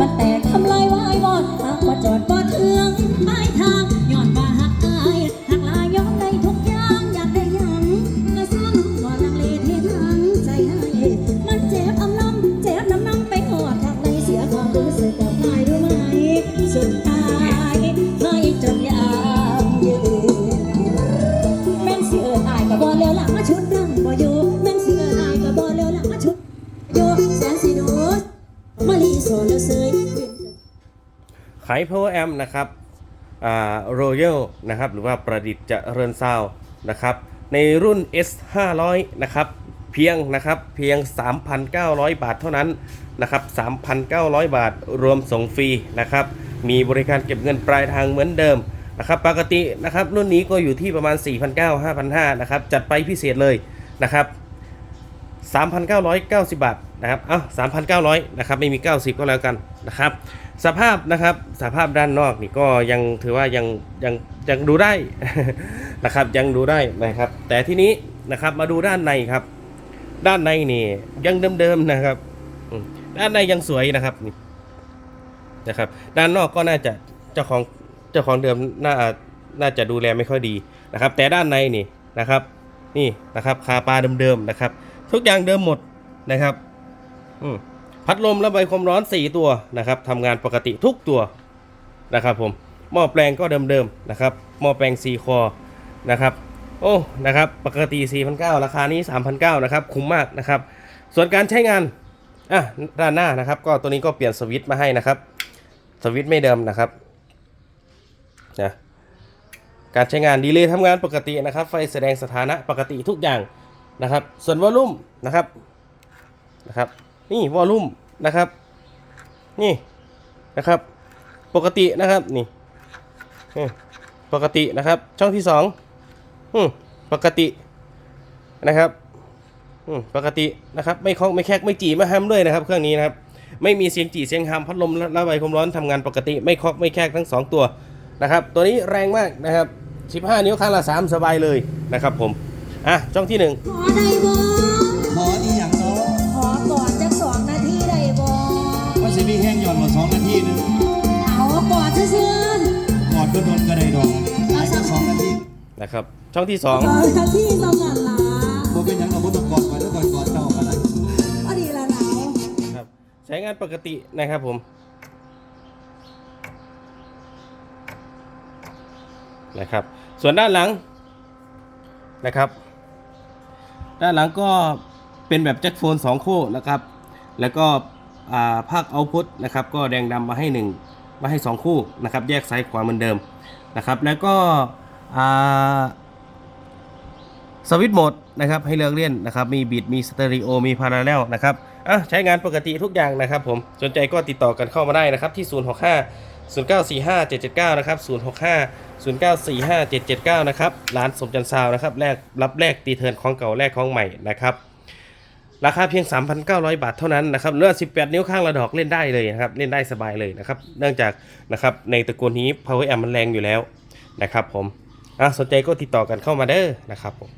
มันแตกทำลายวายวอดหากว่าจอดบ่ถึงปลายทางย้อนว่าหักอายหักลายย้อนได้ทุกอย่างอยากได้หยังกระซ้ำบ่ลังเลเททั้งใจให้มันเจ็บอำนำเจ็บน้ำน้ำไปหอดทางในเสียความรู้สึกกับนายรู้ไหมสุดท้ายให้จนยามยืนแม่นสิเอิญอายก็บ่เลี้ยวหลังมาชุดดังบ่อยู่แม่นสิเอิญอายก็บ่เลี้ยวหลังมาชุดอยู่แสนสิโนสมาลีโซแล้ว เซยไข Power Amp นะครับอ่า Royal นะครับหรือว่าประดิษฐ์เจริญซาวนะครับในรุ่น S 500นะครับเพียงนะครับเพียง 3,900 บาทเท่านั้นนะครับ3,900 บาทรวมส่งฟรีนะครับมีบริการเก็บเงินปลายทางเหมือนเดิมนะครับปกตินะครับรุ่นนี้ก็อยู่ที่ประมาณ 4,900 5,500นะครับจัดไปพิเศษเลยนะครับ3,990 บาทนะครับเอ้า3,900นะครับไม่มี 90 ก็แล้วกันนะครับ สภาพนะครับสภาพด้านนอกนี่ก็ยังถือว่ายังยังยังดูได้นะครับ ยังดูได้นะครับ แต่ทีนี้นะครับมาดูด้านในครับ ด้านในนี่ยังเดิมๆนะครับ ด้านในยังสวยนะครับนี่นะครับ ด้านนอกก็น่าจะเจ้าของเจ้าของเดิมน่าน่าจะดูแลไม่ค่อยดีนะครับ แต่ด้านในนี่นะครับ นี่นะครับคาปลาเดิมๆนะครับ ทุกอย่างเดิมหมดนะครับ อืม พัดลมระบายความร้อน 4 ตัวนะครับทำงานปกติทุกตัวนะครับผมหม้อแปลงก็เดิมๆนะครับหม้อแปลง 4 คอนะครับโอ้นะครับปกติ4,900ราคานี้3,900นะครับคุ้มมากนะครับ ส่วนการใช้งานอะด้านหน้านะครับ ก็ตัวนี้ก็เปลี่ยนสวิตช์มาให้นะครับ สวิตช์ไม่เดิมนะครับนะการใช้งานดีเลย์ทำงานปกตินะครับ ไฟแสดงสถานะปกติทุกอย่างนะครับ ส่วนวอลลุ่มนะครับนะครับ นี่วอลลุ่มนะครับ นี่นะครับ ปกตินะครับนี่ปกตินะครับ ช่องที่สองปกตินะครับปกตินะครับไม่คล้องไม่แคกไม่จีไม่ห้ามด้วยนะครับ เครื่องนี้นะครับ ไม่มีเสียงจีเสียงห้ามพัดลมระบายความร้อนทำงานปกติ ไม่คล้องไม่แคกทั้ง 2 ตัวนะครับ ตัวนี้แรงมากนะครับ 15 นิ้วข้างละ3สบายเลยนะครับผม อะช่องที่ 1 อดก็โดนก็ได้ดอกหายไปสองนาทีนะครับ ช่องที่สองนาทีสองกันละบ่เป็นยังเราต้องกอดไปแล้วกอดกอดเจ้ากันเลยพอดีละหนาวครับ ใช้งานปกตินะครับผมนะครับ ส่วนด้านหลังนะครับ ด้านหลังก็เป็นแบบแจ็คโฟน 2 คู่นะครับ แล้วก็ภาคเอาพุทนะครับ ก็แดงดำมาให้ 1 มาให้ 2 คู่นะครับแยกซ้ายขวาเหมือนเดิมนะครับแล้วก็สวิตช์โหมดนะครับให้เลือกเล่นนะครับมีบิดมีสเตอริโอมีพาราเรลนะครับอะใช้งานปกติทุกอย่างนะครับผมสนใจก็ติดต่อกันเข้ามาได้นะครับที่ 065 0945 779 นะครับ 065 0945 779 นะครับร้านสมจันทร์ซาวน์นะครับแลกรับแลกตีเทินของเก่าแลกของใหม่นะครับ ราคาเพียง 3,900 บาทเท่านั้นนะครับเลือด18 นิ้วข้างละดอกเล่นได้เลยนะครับเล่นได้สบายเลยนะครับเนื่องจากนะครับในตระกูลนี้ Power Amp มันแรงอยู่แล้วนะครับผมอะสนใจก็ติดต่อกันเข้ามาเด้อนะครับผม